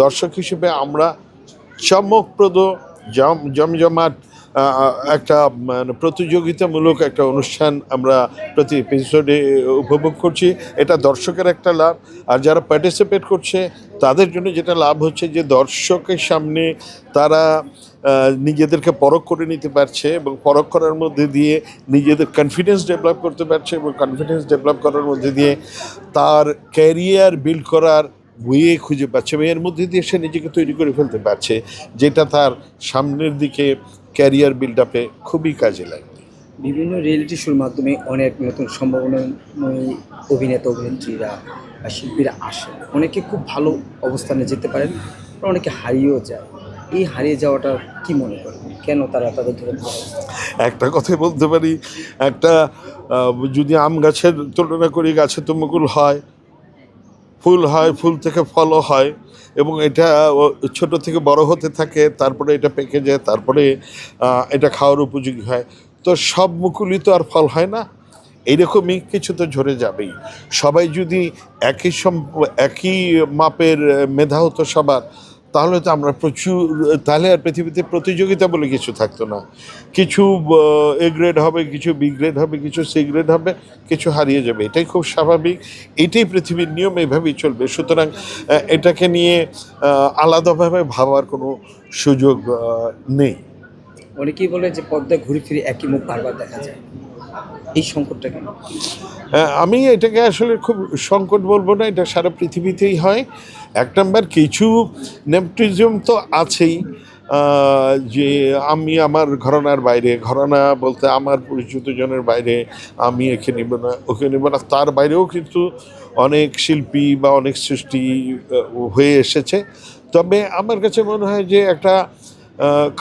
দর্শক হিসেবে আমরা চমকপ্রদ জম, জমজমাট একটা মানে প্রতিযোগিতামূলক একটা অনুষ্ঠান আমরা প্রতি এপিসোডে উপভোগ করছি। এটা দর্শকের একটা লাভ। আর যারা পার্টিসিপেট করছে, তাদের জন্য যেটা লাভ হচ্ছে যে, দর্শকের সামনে তারা নিজেদেরকে পরখ করে নিতে পারছে এবং পরখ করার মধ্যে দিয়ে নিজেদের কনফিডেন্স ডেভেলপ করতে পারছে এবং কনফিডেন্স ডেভেলপ করার মধ্যে দিয়ে তার ক্যারিয়ার বিল্ড করার ওয়ে খুঁজে পাচ্ছে এবং এর মধ্যে দিয়ে সে নিজেকে তৈরি করে ফেলতে পারছে যেটা তার সামনের দিকে ক্যারিয়ার বিল্ড আপে খুবই কাজে লাগবে। বিভিন্ন রিয়েলিটি শোর মাধ্যমে অনেক নতুন সম্ভাবনাময়ী অভিনেতা অভিনেত্রীরা বা শিল্পীরা আসেন। অনেকে খুব ভালো অবস্থানে যেতে পারেন অনেকে হারিয়েও যায়। এই হারিয়ে যাওয়াটা কি মনে করেন? কেন তারা তাদের ধরে ধরে একটা কথাই বলতে পারি একটা যদি আম গাছের তুলনা করি গাছে তো মুকুল হয় ফুল হয়, ফুল থেকে ফলও হয় এবং এটা ছোট থেকে বড় হতে থাকে, তারপরে এটা পেকে যায়, তারপরে এটা খাওয়ার উপযোগী হয়। তো সব মুকুলই তো আর ফল হয় না। এইরকমই কিছু তো ঝরে যাবেই। সবাই যদি একই সম, একই মাপের মেধা হতো সবার তাহলে তো আমরা প্রচুর, তাহলে আর পৃথিবীতে প্রতিযোগিতা বলে কিছু থাকতো না। কিছু এ গ্রেড হবে, কিছু বি গ্রেড হবে, কিছু সি গ্রেড হবে, কিছু হারিয়ে যাবে। এটাই খুব স্বাভাবিক। এটাই পৃথিবীর নিয়ম, এভাবেই চলবে। সুতরাং এটাকে নিয়ে আলাদাভাবে ভাবার কোনো সুযোগ নেই। অনেকেই বলে যে পর্দায় ঘুরে ফিরে একই মুখ বারবার দেখা যায়। এই সংকটটা কেন হ্যাঁ, আমি এটাকে আসলে খুব সংকট বলব না এটা সারা পৃথিবীতেই হয়। এক নম্বর কিছু নেপটিজম তো আছেই যে আমি আমার ঘরানার বাইরে ঘরানা বলতে আমার পরিচিত জনের বাইরে আমি একে নিব না ওকে নিব না তার বাইরেও কিন্তু অনেক শিল্পী বা অনেক সৃষ্টি হয়ে এসেছে। তবে আমার কাছে মনে হয় যে একটা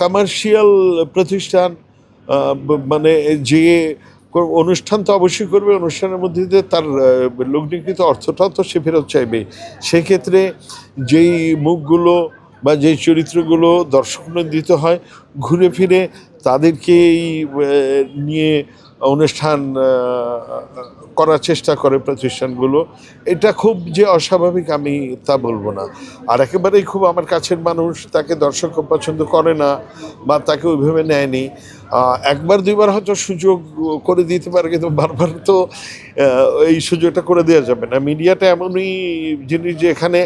কমার্শিয়াল প্রতিষ্ঠান মানে যে অনুষ্ঠান তো অবশ্যই করবে, অনুষ্ঠানের মধ্যে দিয়ে তার লগ্নিকৃত অর্থটাও তো সে ফেরত চাইবে। সেক্ষেত্রে যেই মুখগুলো বা যেই চরিত্রগুলো দর্শক দিতে হয়, ঘুরে ফিরে তাদেরকে এই নিয়ে অনুষ্ঠান করার চেষ্টা করে প্রতিষ্ঠানগুলো। এটা খুব যে অস্বাভাবিক আমি তা বলব না। আর একেবারেই খুব আমার কাছের মানুষ তাকে দর্শক পছন্দ করে না বা তাকে ওইভাবে নেয়নি। একবার, দুইবার হয়তো সুযোগ করে দিতে পারে, কিন্তু বারবার তো এই সুযোগটা করে দেওয়া যাবে না। মিডিয়াটা এমনই জিনিস যে এখানে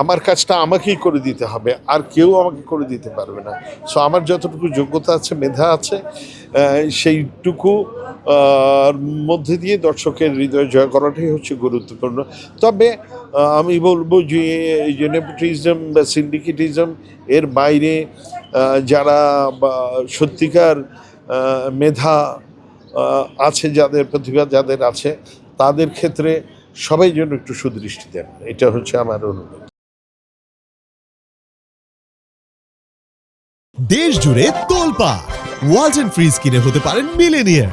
আমার কাজটা আমাকেই করে দিতে হবে, আর কেউ আমাকে করে দিতে পারবে না। সো আমার যতটুকু যোগ্যতা আছে, মেধা আছে সেইটুকু মধ্যে দিয়ে দর্শকের হৃদয় জয় করাটাই হচ্ছে গুরুত্বপূর্ণ। তবে আমি বলব যে এই যে নেপোটিজম বা সিন্ডিকেটিজম, এর বাইরে যারা সত্যিকার মেধা আছে যাদের, প্রতিভা যাদের আছে, তাদের ক্ষেত্রে সবাই যেন একটু সুদৃষ্টি দেন। এটা হচ্ছে আমার অনুরোধ। দেশ জুড়ে তোলপা ওয়ালটন ফ্রিজ কিনে হতে পারেন মিলেনিয়ার